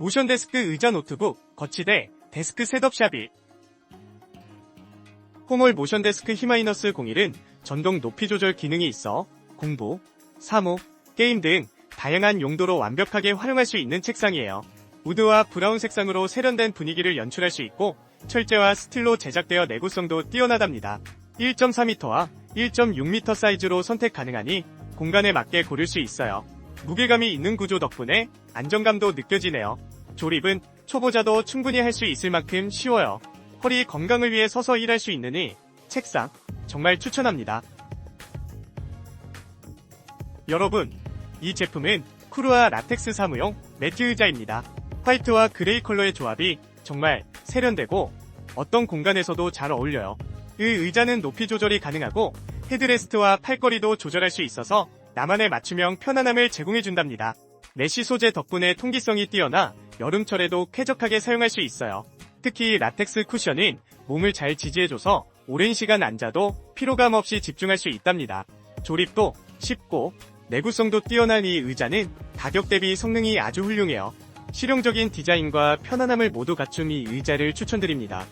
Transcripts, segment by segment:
모션 데스크 의자 노트북, 거치대, 데스크 셋업샵이 홈올 모션 데스크 히마이너스 01은 전동 높이 조절 기능이 있어 공부, 사무, 게임 등 다양한 용도로 완벽하게 활용할 수 있는 책상이에요. 우드와 브라운 색상으로 세련된 분위기를 연출할 수 있고 철제와 스틸로 제작되어 내구성도 뛰어나답니다. 1.4m와 1.6m 사이즈로 선택 가능하니 공간에 맞게 고를 수 있어요. 무게감이 있는 구조 덕분에 안정감도 느껴지네요. 조립은 초보자도 충분히 할 수 있을 만큼 쉬워요. 허리 건강을 위해 서서 일할 수 있느니 책상 정말 추천합니다. 여러분, 이 제품은 쿠르아 라텍스 사무용 매트 의자입니다. 화이트와 그레이 컬러의 조합이 정말 세련되고 어떤 공간에서도 잘 어울려요. 이 의자는 높이 조절이 가능하고 헤드레스트와 팔걸이도 조절할 수 있어서 나만의 맞춤형 편안함을 제공해준답니다. 메쉬 소재 덕분에 통기성이 뛰어나 여름철에도 쾌적하게 사용할 수 있어요. 특히 라텍스 쿠션은 몸을 잘 지지해줘서 오랜 시간 앉아도 피로감 없이 집중할 수 있답니다. 조립도 쉽고 내구성도 뛰어난 이 의자는 가격 대비 성능이 아주 훌륭해요. 실용적인 디자인과 편안함을 모두 갖춘 이 의자를 추천드립니다.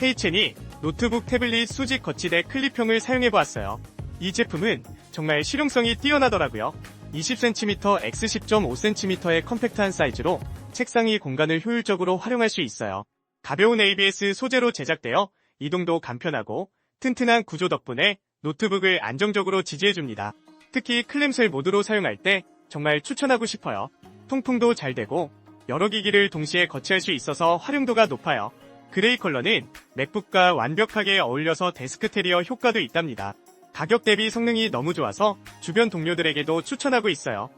헤이첸이 노트북, 태블릿, 수직 거치대 클립형을 사용해보았어요. 이 제품은 정말 실용성이 뛰어나더라고요. 20cm, x 10.5cm의 컴팩트한 사이즈로 책상 위 공간을 효율적으로 활용할 수 있어요. 가벼운 ABS 소재로 제작되어 이동도 간편하고 튼튼한 구조 덕분에 노트북을 안정적으로 지지해줍니다. 특히 클램셀 모드로 사용할 때 정말 추천하고 싶어요. 통풍도 잘 되고 여러 기기를 동시에 거치할 수 있어서 활용도가 높아요. 그레이 컬러는 맥북과 완벽하게 어울려서 데스크 테리어 효과도 있답니다. 가격 대비 성능이 너무 좋아서 주변 동료들에게도 추천하고 있어요.